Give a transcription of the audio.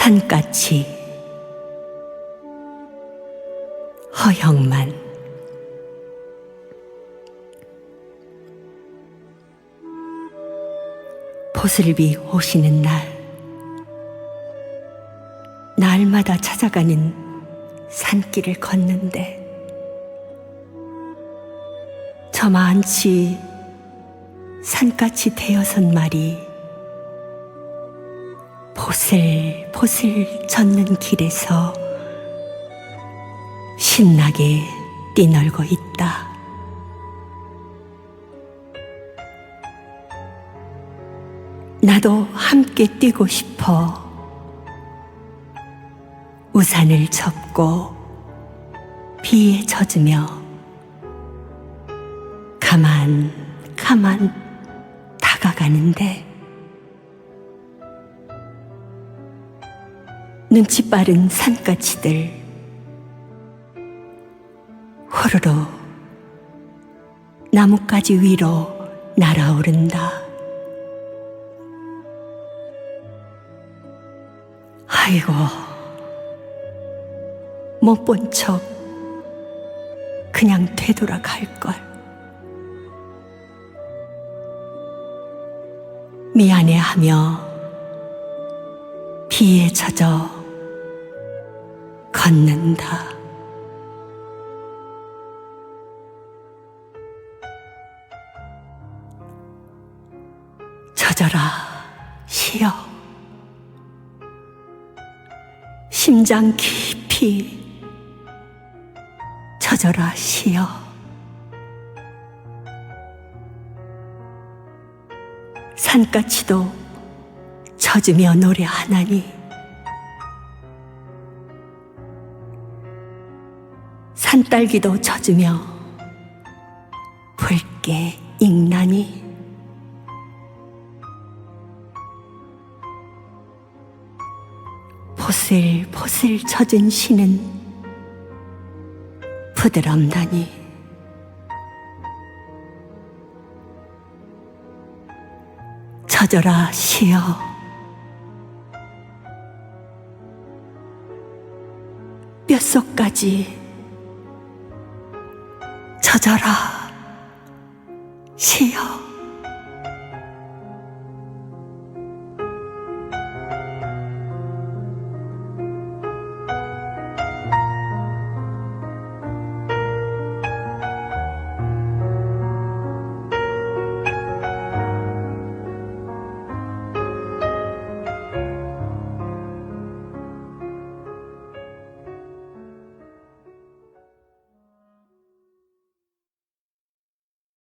산같이 허영만. 보슬비 오시는 날 날마다 찾아가는 산길을 걷는데 저만치 산같이 대여섯 마리 보슬보슬 젖는 길에서 신나게 뛰놀고 있다. 나도 함께 뛰고 싶어 우산을 접고 비에 젖으며 가만 가만 다가가는데 눈치 빠른 산까치들 호로로 나뭇가지 위로 날아오른다. 아이고, 못 본 척 그냥 되돌아갈 걸. 미안해하며 비에 젖어 걷는다. 젖어라, 쉬어. 심장 깊이 젖어라, 쉬어. 산까치도 젖으며 노래하나니 산딸기도 젖으며 붉게 익나니? 보슬보슬 젖은 시는 부드럽나니? 젖어라 쉬어. 뼛속까지 찾아라. 시여.